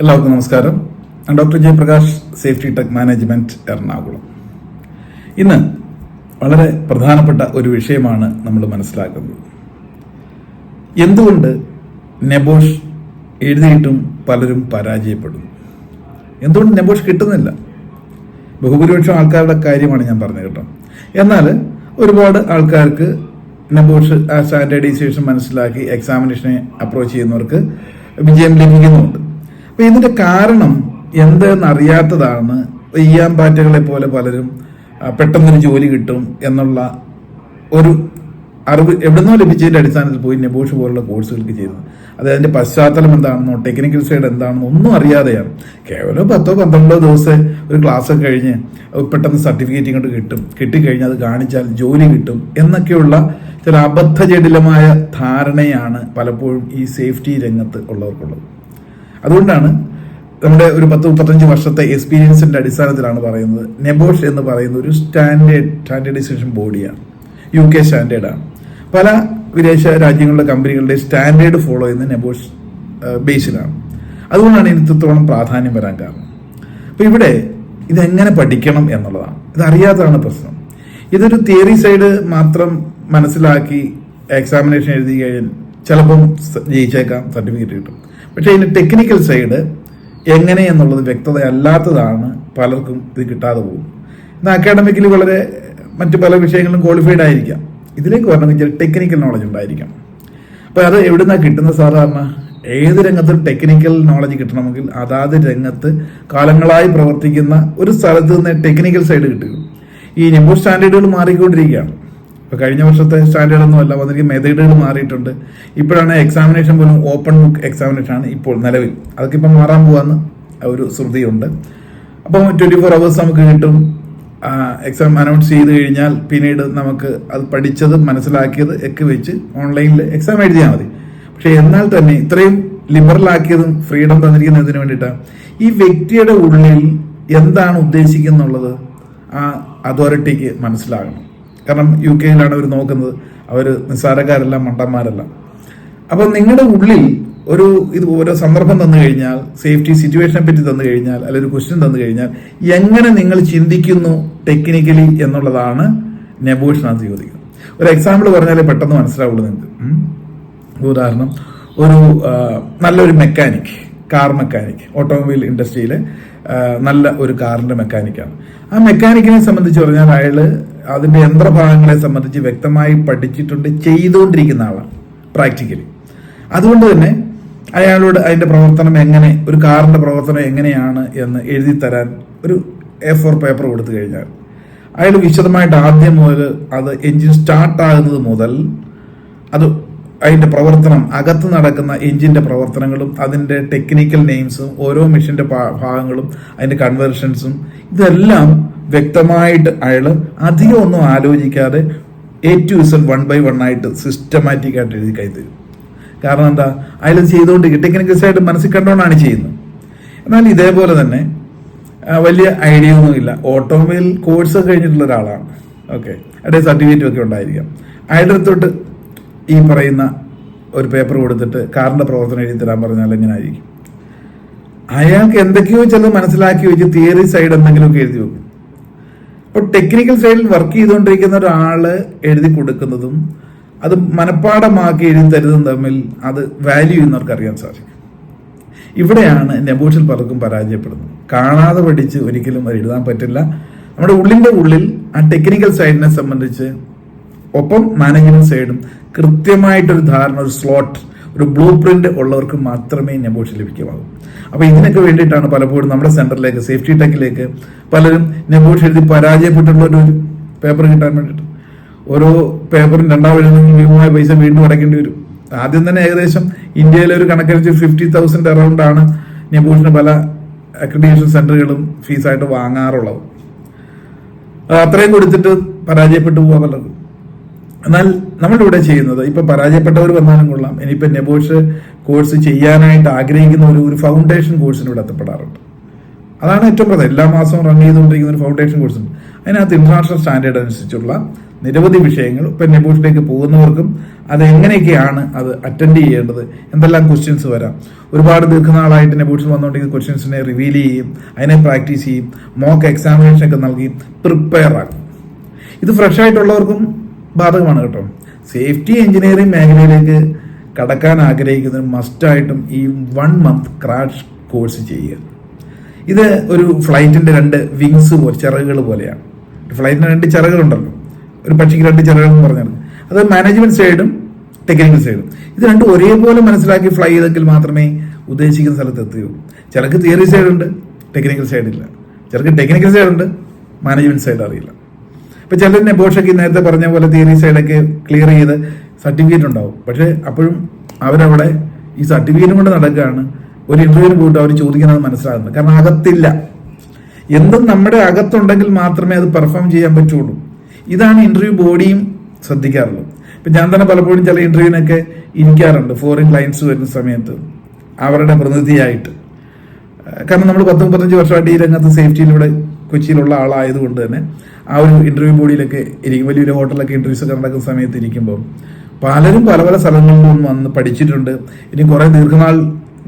എല്ലാവർക്കും നമസ്കാരം. Doctor Jayaprakash safety tech management Ernakulam. ഇന്ന് വളരെ പ്രധാനപ്പെട്ട ഒരു വിഷയമാണ് നമ്മൾ മനസ്സിലാക്കുന്നത്. എന്തുകൊണ്ട് നെബോഷ് എഴുതിയിട്ടും പലരും പരാജയപ്പെടുന്നു? എന്തുകൊണ്ട് നെബോഷ് കിട്ടുന്നില്ല? ബഹുഭൂരിപക്ഷം ആൾക്കാരുടെ കാര്യമാണ് ഞാൻ പറഞ്ഞു കേട്ടോ. എന്നാൽ ഒരുപാട് ആൾക്കാർക്ക് നെബോഷ് സ്റ്റാൻഡേർഡൈസേഷൻ മനസ്സിലാക്കി എക്സാമിനേഷനെ അപ്രോച്ച് ചെയ്യുന്നവർക്ക് വിജയം ലഭിക്കുന്നുണ്ട്. അപ്പൊ ഇതിന്റെ കാരണം എന്തെന്ന് അറിയാത്തതാണ് ഈയാമ്പാറ്റകളെ പോലെ പലരും പെട്ടെന്നൊരു ജോലി കിട്ടും എന്നുള്ള ഒരു അറിവ് എവിടുന്നോ ലഭിച്ചതിന്റെ അടിസ്ഥാനത്തിൽ പോയി നെബോഷ് പോലുള്ള കോഴ്സുകൾക്ക് ചെയ്തത്. അത് അതിന്റെ പശ്ചാത്തലം എന്താണെന്നോ ടെക്നിക്കൽ സൈഡ് എന്താണെന്നോ ഒന്നും അറിയാതെയാണ്. കേവലം പത്തോ പന്ത്രണ്ടോ ദിവസം ഒരു ക്ലാസ് ഒക്കെ കഴിഞ്ഞ് പെട്ടെന്ന് സർട്ടിഫിക്കറ്റ് ഇങ്ങോട്ട് കിട്ടും. കിട്ടിക്കഴിഞ്ഞാൽ അത് കാണിച്ചാൽ ജോലി കിട്ടും എന്നൊക്കെയുള്ള ചില അബദ്ധജടിലമായ ധാരണയാണ് പലപ്പോഴും ഈ സേഫ്റ്റി രംഗത്ത് ഉള്ളവർക്കുള്ളത്. അതുകൊണ്ടാണ് നമ്മുടെ ഒരു പത്ത് മുപ്പത്തഞ്ച് വർഷത്തെ എക്സ്പീരിയൻസിന്റെ അടിസ്ഥാനത്തിലാണ് പറയുന്നത്. നെബോഷ് എന്ന് പറയുന്ന ഒരു സ്റ്റാൻഡേർഡ് സ്റ്റാൻഡേർഡൈസേഷൻ ബോഡിയാണ് യു കെ സ്റ്റാൻഡേർഡാണ് പല വിദേശ രാജ്യങ്ങളുടെ കമ്പനികളുടെ സ്റ്റാൻഡേർഡ് ഫോളോ ചെയ്യുന്ന നെബോഷ് ബേസിലാണ് അതുകൊണ്ടാണ് ഇതിന് ഇത്രത്തോളം പ്രാധാന്യം വരാൻ കാരണം. അപ്പോൾ ഇവിടെ ഇതെങ്ങനെ പഠിക്കണം എന്നുള്ളതാണ്. ഇതറിയാത്തതാണ് പ്രശ്നം. ഇതൊരു തിയറി സൈഡ് മാത്രം മനസ്സിലാക്കി എക്സാമിനേഷൻ എഴുതി കഴിഞ്ഞാൽ ചിലപ്പം ജയിച്ചേക്കാം സർട്ടിഫിക്കറ്റ് കിട്ടും. പക്ഷേ ഇതിന്റെ ടെക്നിക്കൽ സൈഡ് എങ്ങനെ എന്നുള്ളത് വ്യക്തത അല്ലാത്തതാണ് പലർക്കും ഇത് കിട്ടാതെ പോകും ഇന്ന് അക്കാഡമിക്കലി വളരെ മറ്റ് പല വിഷയങ്ങളിലും ക്വാളിഫൈഡ് ആയിരിക്കാം. ഇതിലേക്ക് വരണമെങ്കിൽ ടെക്നിക്കൽ നോളജ് ഉണ്ടായിരിക്കണം. അപ്പോൾ അത് എവിടുന്നാണ് കിട്ടുന്നത് സാധാരണ ഏത് രംഗത്തും ടെക്നിക്കൽ നോളജ് കിട്ടണമെങ്കിൽ അതാത് രംഗത്ത് കാലങ്ങളായി പ്രവർത്തിക്കുന്ന ഒരു സ്ഥലത്ത് നിന്ന് ടെക്നിക്കൽ സൈഡ് കിട്ടുകയുള്ളൂ. ഈ നിമോ സ്റ്റാൻഡേർഡുകൾ മാറിക്കൊണ്ടിരിക്കുകയാണ്. ഇപ്പൊ കഴിഞ്ഞ വർഷത്തെ സ്റ്റാൻഡേർഡ് ഒന്നും അല്ല വന്നിരിക്കും മെത്തേഡുകൾ മാറിയിട്ടുണ്ട്. ഇപ്പോഴാണ് എക്സാമിനേഷൻ പോലും ഓപ്പൺ ബുക്ക് എക്സാമിനേഷൻ ആണ് ഇപ്പോൾ നിലവിൽ. അതൊക്കെ ഇപ്പം മാറാൻ പോവാന്ന് ഒരു ശ്രുതിയുണ്ട്. അപ്പം ട്വന്റി ഫോർ അവേഴ്സ് നമുക്ക് കിട്ടും. എക്സാം അനൗൺസ് ചെയ്ത് കഴിഞ്ഞാൽ പിന്നീട് നമുക്ക് അത് പഠിച്ചത് മനസ്സിലാക്കിയത് ഒക്കെ വെച്ച് ഓൺലൈനിൽ എക്സാം എഴുതിയാൽ മതി. പക്ഷേ എന്നാൽ തന്നെ ഇത്രയും ലിബറൽ ആക്കിയതും ഫ്രീഡം തന്നിരിക്കുന്നതിന് വേണ്ടിയിട്ടാണ്. ഈ വ്യക്തിയുടെ ഉള്ളിൽ എന്താണ് ഉദ്ദേശിക്കുന്നുള്ളത്? ആ അതോറിറ്റിക്ക് മനസ്സിലാകണം. കാരണം യു കെയിലാണ് അവർ നോക്കുന്നത്. അവർ നിസ്സാരക്കാരല്ല മണ്ടന്മാരല്ല. അപ്പൊ നിങ്ങളുടെ ഉള്ളിൽ ഒരു ഇത് ഓരോ സന്ദർഭം തന്നു കഴിഞ്ഞാൽ സേഫ്റ്റി സിറ്റുവേഷനെ പറ്റി തന്നു കഴിഞ്ഞാൽ അല്ലെങ്കിൽ ഒരു ക്വസ്റ്റ്യൻ തന്നു കഴിഞ്ഞാൽ എങ്ങനെ നിങ്ങൾ ചിന്തിക്കുന്നു ടെക്നിക്കലി എന്നുള്ളതാണ് നെബോഷനകത്ത് ചോദിക്കുന്നത്. ഒരു എക്സാമ്പിൾ പറഞ്ഞാലേ പെട്ടെന്ന് മനസ്സിലാവുള്ളൂ നിങ്ങൾക്ക് ഉദാഹരണം ഒരു നല്ലൊരു മെക്കാനിക് കാർ മെക്കാനിക് ഓട്ടോമൊബൈൽ ഇൻഡസ്ട്രിയിലെ നല്ല ഒരു കാറിന്റെ മെക്കാനിക്കാണ് ആ മെക്കാനിക്കിനെ സംബന്ധിച്ച് പറഞ്ഞാൽ അയാൾ അതിന്റെ യന്ത്രഭാഗങ്ങളെ സംബന്ധിച്ച് വ്യക്തമായി പഠിച്ചിട്ടുണ്ട് ചെയ്തുകൊണ്ടിരിക്കുന്ന ആളാണ് പ്രാക്ടിക്കലി അതുകൊണ്ട് തന്നെ അയാളോട് അതിന്റെ പ്രവർത്തനം എങ്ങനെ ഒരു കാറിന്റെ പ്രവർത്തനം എങ്ങനെയാണ് എന്ന് എഴുതി തരാൻ ഒരു എ ഫോർ പേപ്പർ കൊടുത്തു കഴിഞ്ഞാൽ അയാൾ വിശദമായിട്ട് ആദ്യം മുതൽ അത് എഞ്ചിൻ സ്റ്റാർട്ട് ആകുന്നത് മുതൽ അത് അതിന്റെ പ്രവർത്തനം അകത്ത് നടക്കുന്ന എഞ്ചിന്റെ പ്രവർത്തനങ്ങളും അതിന്റെ ടെക്നിക്കൽ നെയിംസും ഓരോ മെഷീന്റെ ഭാഗങ്ങളും അതിന്റെ കൺവേർഷൻസും ഇതെല്ലാം വ്യക്തമായിട്ട് അയാൾ അധികം ഒന്നും ആലോചിക്കാതെ A to Z one by one ആയിട്ട് സിസ്റ്റമാറ്റിക് ആയിട്ട് എഴുതി കൈത്തരും കാരണം എന്താ? അയാൾ ചെയ്തുകൊണ്ടിരിക്കും ടെക്നിക്കൽസായിട്ട് മനസ്സിൽ കണ്ടുകൊണ്ടാണ് ചെയ്യുന്നത്. എന്നാൽ ഇതേപോലെ തന്നെ വലിയ ഐഡിയ ഒന്നുമില്ല ഓട്ടോമൊബൈൽ കോഴ്സ് കഴിഞ്ഞിട്ടുള്ള ഒരാളാണ്. ഓക്കെ അവിടെ സർട്ടിഫിക്കറ്റ് ഒക്കെ ഉണ്ടായിരിക്കാം. അയാളുടെ അടുത്തോട്ട് ഈ പറയുന്ന ഒരു പേപ്പർ കൊടുത്തിട്ട് കാറിന്റെ പ്രവർത്തനം എഴുതി തരാൻ പറഞ്ഞാൽ എങ്ങനെ ആയിരിക്കും അയാൾക്ക് എന്തൊക്കെയോ ചിലത് മനസ്സിലാക്കി വെച്ച് തിയറി സൈഡ് എന്തെങ്കിലുമൊക്കെ എഴുതി വെക്കും. അപ്പോൾ ടെക്നിക്കൽ സൈഡിൽ വർക്ക് ചെയ്തുകൊണ്ടിരിക്കുന്ന ഒരാൾ എഴുതി കൊടുക്കുന്നതും അത് മനഃപ്പാടമാക്കി എഴുതി തരുന്നതും തമ്മിൽ അത് വാല്യൂ ചെയ്യുന്നവർക്ക് അറിയാൻ സാധിക്കും. ഇവിടെയാണ് നെബൂഷിൽ പലർക്കും പരാജയപ്പെടുന്നത്. കാണാതെ പഠിച്ച് ഒരിക്കലും അത് എഴുതാൻ പറ്റില്ല. നമ്മുടെ ഉള്ളിന്റെ ഉള്ളിൽ ആ ടെക്നിക്കൽ സൈഡിനെ സംബന്ധിച്ച് ഒപ്പം മാനേജ്മെന്റ് സൈഡും കൃത്യമായിട്ടൊരു ധാരണ ഒരു സ്ലോട്ട് ഒരു ബ്ലൂ പ്രിന്റ് ഉള്ളവർക്ക് മാത്രമേ നെബോഷ് ലഭിക്കാവൂ അപ്പോൾ ഇതിനൊക്കെ വേണ്ടിയിട്ടാണ് പലപ്പോഴും നമ്മുടെ സെന്ററിലേക്ക് സേഫ്റ്റി ടെക്കിലേക്ക് പലരും നെബോഷ് എഴുതി പരാജയപ്പെട്ടിട്ടുള്ളൊരു പേപ്പർ കിട്ടാൻ വേണ്ടിയിട്ട്. ഓരോ പേപ്പറും രണ്ടാം എഴുതുന്ന ഭീമമായ പൈസ വീണ്ടും അടയ്ക്കേണ്ടി വരും. ആദ്യം തന്നെ ഏകദേശം ഇന്ത്യയിലെ ഒരു കണക്കനുസരിച്ച് ഫിഫ്റ്റി തൗസൻഡ് അറൗണ്ട് ആണ് നെബോഷിന് പല അക്രഡിറ്റേഷൻ സെന്ററുകളും ഫീസായിട്ട് വാങ്ങാറുള്ളത്. അത് അത്രയും കൊടുത്തിട്ട് പരാജയപ്പെട്ടു പോവാ പലർക്കും. എന്നാൽ നമ്മളിവിടെ ചെയ്യുന്നത് ഇപ്പൊ പരാജയപ്പെട്ടവർ വന്നാലും കൊള്ളാം. ഇനിയിപ്പോ നെബോഷ് കോഴ്സ് ചെയ്യാനായിട്ട് ആഗ്രഹിക്കുന്ന ഒരു ഒരു ഫൗണ്ടേഷൻ കോഴ്സിന് ഇവിടെ എത്തപ്പെടാറുണ്ട്. അതാണ് ഏറ്റവും പ്രധാനം. എല്ലാ മാസവും റൺ ചെയ്തുകൊണ്ടിരിക്കുന്ന ഒരു ഫൗണ്ടേഷൻ കോഴ്സ് ഉണ്ട് അതിനകത്ത് ഇന്റർനാഷണൽ സ്റ്റാൻഡേർഡ് അനുസരിച്ചുള്ള നിരവധി വിഷയങ്ങൾ ഇപ്പൊ നെബോഷിലേക്ക് പോകുന്നവർക്കും അത് എങ്ങനെയൊക്കെയാണ് അത് അറ്റൻഡ് ചെയ്യേണ്ടത്? എന്തെല്ലാം ക്വസ്റ്റ്യൻസ് വരാം? ഒരുപാട് ദീർഘനാളായിട്ട് നെബോഷിൽ വന്നുകൊണ്ടിരിക്കുന്ന ക്വസ്റ്റ്യൻസിനെ റിവീൽ ചെയ്യും അതിനെ പ്രാക്ടീസ് ചെയ്യും മോക്ക് എക്സാമിനേഷൻ ഒക്കെ നൽകി പ്രിപ്പയർ ആക്കും. ഇത് ഫ്രഷ് ആയിട്ടുള്ളവർക്കും ബാധകമാണ് കേട്ടോ. സേഫ്റ്റി എഞ്ചിനീയറിംഗ് മേഖലയിലേക്ക് കടക്കാൻ ആഗ്രഹിക്കുന്നതിന് മസ്റ്റായിട്ടും ഈ വൺ മന്ത് ക്രാഷ് കോഴ്സ് ചെയ്യുക. ഇത് ഒരു ഫ്ലൈറ്റിന്റെ രണ്ട് വിങ്സ് പോലെ ചിറകുകൾ പോലെയാണ് ഫ്ലൈറ്റിന് രണ്ട് ചിറകുകളുണ്ടല്ലോ. ഒരു പക്ഷിക്ക് രണ്ട് ചിറകുകൾ എന്ന് പറഞ്ഞാൽ അത് മാനേജ്മെന്റ് സൈഡും ടെക്നിക്കൽ സൈഡും ഇത് രണ്ടും ഒരേപോലെ മനസ്സിലാക്കി ഫ്ലൈ ചെയ്തെങ്കിൽ മാത്രമേ ഉദ്ദേശിക്കുന്ന സ്ഥലത്ത് എത്തുകയുള്ളൂ. ചിലക്ക് തിയറി സൈഡുണ്ട് ടെക്നിക്കൽ സൈഡില്ല ചിലക്ക് ടെക്നിക്കൽ സൈഡുണ്ട് മാനേജ്മെന്റ് സൈഡ് അറിയില്ല. ഇപ്പൊ ചിലർ നെബോഷൊക്കെ നേരത്തെ പറഞ്ഞ പോലെ തിയറി സൈഡൊക്കെ ക്ലിയർ ചെയ്ത് സർട്ടിഫിക്കറ്റ് ഉണ്ടാവും. പക്ഷെ അപ്പോഴും അവരവിടെ ഈ സർട്ടിഫിക്കറ്റും കൊണ്ട് നടക്കുകയാണ്. ഒരു ഇന്റർവ്യൂവിന് പോയിട്ട് അവർ ചോദിക്കുന്നത് മനസ്സിലാകുന്നത്. കാരണം അകത്തില്ല. എന്തും നമ്മുടെ അകത്തുണ്ടെങ്കിൽ മാത്രമേ അത് പെർഫോം ചെയ്യാൻ പറ്റുള്ളൂ. ഇതാണ് ഇന്റർവ്യൂ ബോഡിയും ശ്രദ്ധിക്കാറുള്ളത്. ഇപ്പൊ ഞാൻ തന്നെ പലപ്പോഴും ചില ഇന്റർവ്യൂവിനൊക്കെ ഇരിക്കാറുണ്ട്. ഫോറിൻ ക്ലയൻസ് വരുന്ന സമയത്ത്. അവരുടെ പ്രതിനിധിയായിട്ട്. കാരണം നമ്മൾ പത്ത് മുപ്പത്തഞ്ച് വർഷമായിട്ട് ഈ രംഗത്ത് സേഫ്റ്റിയിൽ ഇവിടെ കൊച്ചിയിലുള്ള ആളായതുകൊണ്ട് തന്നെ ആ ഒരു ഇന്റർവ്യൂ ബോഡിയിലൊക്കെ ഇരിക്കും. വലിയൊരു ഹോട്ടലൊക്കെ ഇന്റർവ്യൂസ് ഒക്കെ നടക്കുന്ന സമയത്ത് ഇരിക്കുമ്പോൾ പലരും പല പല സ്ഥലങ്ങളിൽ നിന്നും വന്ന് പഠിച്ചിട്ടുണ്ട്. ഇനി കുറെ ദീർഘനാൾ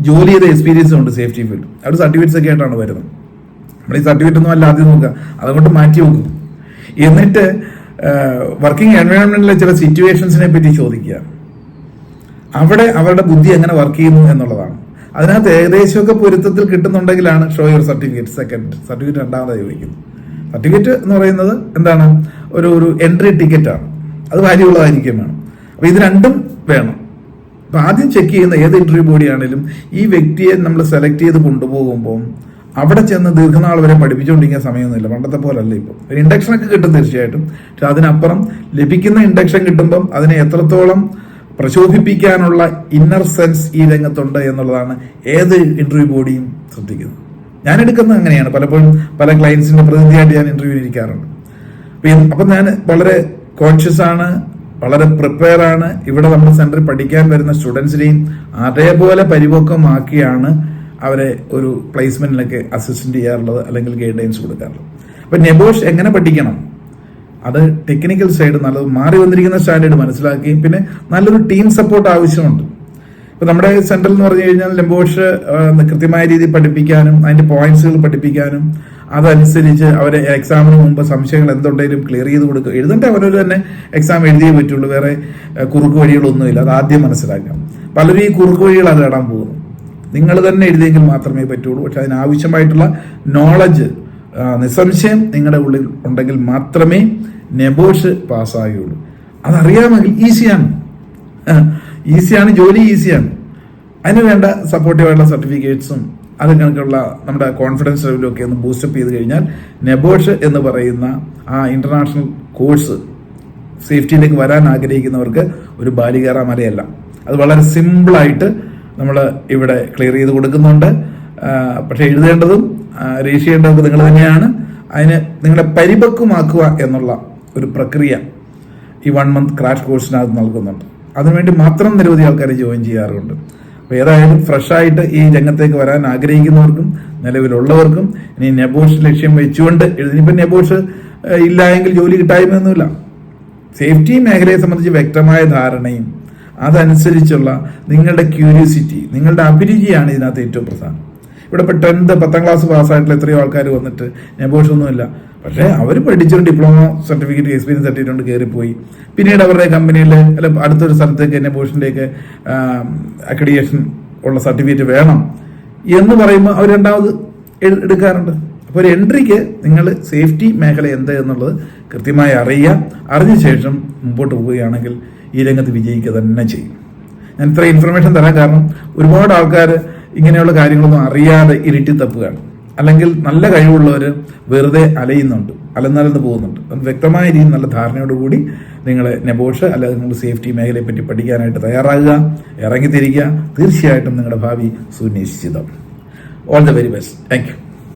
ജോലി ചെയ്ത എക്സ്പീരിയൻസ് ഉണ്ട് സേഫ്റ്റി ഫീൽഡ് അവിടെ സർട്ടിഫിക്കറ്റ്സ് ഒക്കെ ആയിട്ടാണ് വരുന്നത്. നമ്മൾ ഈ സർട്ടിഫിക്കറ്റ് ഒന്നും അല്ല ആദ്യം നോക്കുക. അതുകൊണ്ട് മാറ്റി നോക്കും. എന്നിട്ട് വർക്കിംഗ് എൻവയോൺമെന്റിലെ ചില സിറ്റുവേഷൻസിനെ പറ്റി ചോദിക്കുക. അവിടെ അവരുടെ ബുദ്ധി എങ്ങനെ വർക്ക് ചെയ്യുന്നു എന്നുള്ളതാണ്. അതിനകത്ത് ഏകദേശമൊക്കെ പൊരുത്തത്തിൽ കിട്ടുന്നുണ്ടെങ്കിലാണ് show your certificate second certificate രണ്ടാമതായി ചോദിക്കുന്നത് സർട്ടിഫിക്കറ്റ് എന്ന് പറയുന്നത് എന്താണ്? ഒരു ഒരു എൻട്രി ടിക്കറ്റാണ് അത് വാല്യൂ ഉള്ളതായിരിക്കും വേണം അപ്പോൾ ഇത് രണ്ടും വേണം. അപ്പം ആദ്യം ചെക്ക് ചെയ്യുന്ന ഏത് ഇന്റർവ്യൂ ബോഡി ആണെങ്കിലും ഈ വ്യക്തിയെ നമ്മൾ സെലക്ട് ചെയ്ത് കൊണ്ടുപോകുമ്പോൾ അവിടെ ചെന്ന് ദീർഘനാൾ വരെ പഠിപ്പിച്ചുകൊണ്ടിരിക്കുന്ന സമയമൊന്നുമില്ല. പണ്ടത്തെ പോലല്ല ഇപ്പോൾ ഒരു ഇൻഡക്ഷനൊക്കെ കിട്ടും തീർച്ചയായിട്ടും. പക്ഷെ അതിനപ്പുറം ലഭിക്കുന്ന ഇൻഡക്ഷൻ കിട്ടുമ്പം അതിനെ എത്രത്തോളം പ്രചോദിപ്പിക്കാനുള്ള ഇന്നർ സെൻസ് ഈ രംഗത്തുണ്ട് എന്നുള്ളതാണ് ഏത് ഇന്റർവ്യൂ ബോഡിയും ശ്രദ്ധിക്കുന്നത്. ഞാൻ എടുക്കുന്നത് അങ്ങനെയാണ്. പലപ്പോഴും പല ക്ലയൻസിന്റെ പ്രതിനിധിയായിട്ട് ഞാൻ ഇന്റർവ്യൂ ഇരിക്കാറുണ്ട്. അപ്പം ഞാൻ വളരെ കോൺഷ്യസ് ആണ് വളരെ പ്രിപ്പയർ ആണ്. ഇവിടെ നമ്മുടെ സെന്ററിൽ പഠിക്കാൻ വരുന്ന സ്റ്റുഡൻസിനെയും അതേപോലെ പരിപക്വമാക്കിയാണ് അവരെ ഒരു പ്ലേസ്മെന്റിലൊക്കെ അസിസ്റ്റന്റ് ചെയ്യാറുള്ളത് അല്ലെങ്കിൽ ഗൈഡൻസ് കൊടുക്കാറുള്ളത്. അപ്പൊ നെബോഷ് എങ്ങനെ പഠിക്കണം? അത് ടെക്നിക്കൽ സൈഡ് നല്ലത് മാറി വന്നിരിക്കുന്ന സ്റ്റാൻഡേർഡ് മനസ്സിലാക്കുകയും പിന്നെ നല്ലൊരു ടീം സപ്പോർട്ട് ആവശ്യമുണ്ട്. ഇപ്പൊ നമ്മുടെ സെൻട്രൽ എന്ന് പറഞ്ഞു കഴിഞ്ഞാൽ ലംബോഷ് കൃത്യമായ രീതിയിൽ പഠിപ്പിക്കാനും അതിന്റെ പോയിന്റ്സുകൾ പഠിപ്പിക്കാനും അതനുസരിച്ച് അവരെ എക്സാമിന് മുമ്പ് സംശയങ്ങൾ എന്തുണ്ടെങ്കിലും ക്ലിയർ ചെയ്ത് കൊടുക്കുക. എഴുതേണ്ട അവരൊരു തന്നെ എക്സാം എഴുതിയേ പറ്റുള്ളൂ. വേറെ കുറുക്ക് വഴികളൊന്നുമില്ല. അത് ആദ്യം മനസ്സിലാക്കാം. പലരും ഈ കുറുക്ക് അത് ഇടാൻ പോകുന്നു. നിങ്ങൾ തന്നെ എഴുതിയെങ്കിൽ മാത്രമേ പറ്റുള്ളൂ. പക്ഷെ അതിനാവശ്യമായിട്ടുള്ള നോളജ് നിസ്സംശയം നിങ്ങളുടെ ഉള്ളിൽ ഉണ്ടെങ്കിൽ മാത്രമേ നെബോഷ് പാസ്സാകുകയുള്ളൂ. അതറിയാമെങ്കിൽ ഈസിയാണ്. ഈസിയാണ് ജോലി ഈസിയാണ്. അതിന് വേണ്ട സപ്പോർട്ടീവായിട്ടുള്ള സർട്ടിഫിക്കറ്റ്സും അത് കണക്കുള്ള നമ്മുടെ കോൺഫിഡൻസ് ലെവലും ഒക്കെ ഒന്ന് ബൂസ്റ്റപ്പ് ചെയ്ത് കഴിഞ്ഞാൽ നെബോഷ് എന്ന് പറയുന്ന ആ ഇന്റർനാഷണൽ കോഴ്സ് സേഫ്റ്റിയിലേക്ക് വരാൻ ആഗ്രഹിക്കുന്നവർക്ക് ഒരു ബാലികേറ മലയല്ല. അത് വളരെ സിമ്പിളായിട്ട് നമ്മൾ ഇവിടെ ക്ലിയർ ചെയ്ത് കൊടുക്കുന്നുണ്ട്. പക്ഷെ എഴുതേണ്ടതും രജിസ്റ്റർ നിങ്ങൾ തന്നെയാണ്. അതിന് നിങ്ങളെ പരിപക്വമാക്കുക എന്നുള്ള ഒരു പ്രക്രിയ ഈ വൺ മന്ത് ക്രാഷ് കോഴ്സിനകത്ത് നൽകുന്നുണ്ട്. അതിനുവേണ്ടി മാത്രം നിരവധി ആൾക്കാർ ജോയിൻ ചെയ്യാറുണ്ട്. അപ്പോൾ ഏതായാലും ഫ്രഷായിട്ട് ഈ രംഗത്തേക്ക് വരാൻ ആഗ്രഹിക്കുന്നവർക്കും നിലവിലുള്ളവർക്കും ഇനി നെബോഷ് ലക്ഷ്യം വെച്ചുകൊണ്ട് ഇനിയിപ്പോൾ നെബോഷ് ഇല്ല എങ്കിൽ ജോലി കിട്ടായ്മയൊന്നുമില്ല. സേഫ്റ്റി മേഖലയെ സംബന്ധിച്ച് വ്യക്തമായ ധാരണയും അതനുസരിച്ചുള്ള നിങ്ങളുടെ ക്യൂരിയോസിറ്റി നിങ്ങളുടെ അഭിരുചിയാണ് ഇതിനകത്ത് ഏറ്റവും പ്രധാനം. ഇവിടെ ഇപ്പോൾ ടെൻത്ത് പത്താം ക്ലാസ് പാസ്സായിട്ടുള്ള എത്രയോ ആൾക്കാർ വന്നിട്ട് ഞാൻ പോയിട്ടൊന്നുമില്ല പക്ഷേ അവർ പഠിച്ചൊരു ഡിപ്ലോമ സർട്ടിഫിക്കറ്റ് എക്സ്പീരിയൻസ് സർട്ടിഫിക്കറ്റ് കൊണ്ട് കയറിപ്പോയി പിന്നീട് അവരുടെ കമ്പനിയിൽ അല്ല അടുത്തൊരു സ്ഥലത്തേക്ക് നെബോഷിന്റെയൊക്കെ അക്രഡിയേഷൻ ഉള്ള സർട്ടിഫിക്കറ്റ് വേണം എന്ന് പറയുമ്പോൾ അവർ രണ്ടാമത് എടുക്കാറുണ്ട്. അപ്പോൾ ഒരു എൻട്രിക്ക് നിങ്ങൾ സേഫ്റ്റി മേഖല എന്ത് എന്നുള്ളത് കൃത്യമായി അറിയുക അറിഞ്ഞ ശേഷം മുമ്പോട്ട് പോവുകയാണെങ്കിൽ ഈ രംഗത്ത് വിജയിക്കുക തന്നെ ചെയ്യും. ഞാൻ ഇത്ര ഇൻഫർമേഷൻ തരാൻ കാരണം ഒരുപാട് ആൾക്കാർ ഇങ്ങനെയുള്ള കാര്യങ്ങളൊന്നും അറിയാതെ ഇരുട്ടി തപ്പുകയാണ്. അല്ലെങ്കിൽ നല്ല കഴിവുള്ളവർ വെറുതെ അലയുന്നുണ്ട് അലന്നലന്ന് പോകുന്നുണ്ട്. അത് വ്യക്തമായ രീതിയിൽ നല്ല ധാരണയോടുകൂടി നിങ്ങൾ നെബോഷ് അല്ലെങ്കിൽ നിങ്ങൾ സേഫ്റ്റി മേഖലയെ പറ്റി പഠിക്കാനായിട്ട് തയ്യാറാകുക ഇറങ്ങിത്തിരിക്കുക തീർച്ചയായിട്ടും നിങ്ങളുടെ ഭാവി സുനിശ്ചിതം. All the very best thank you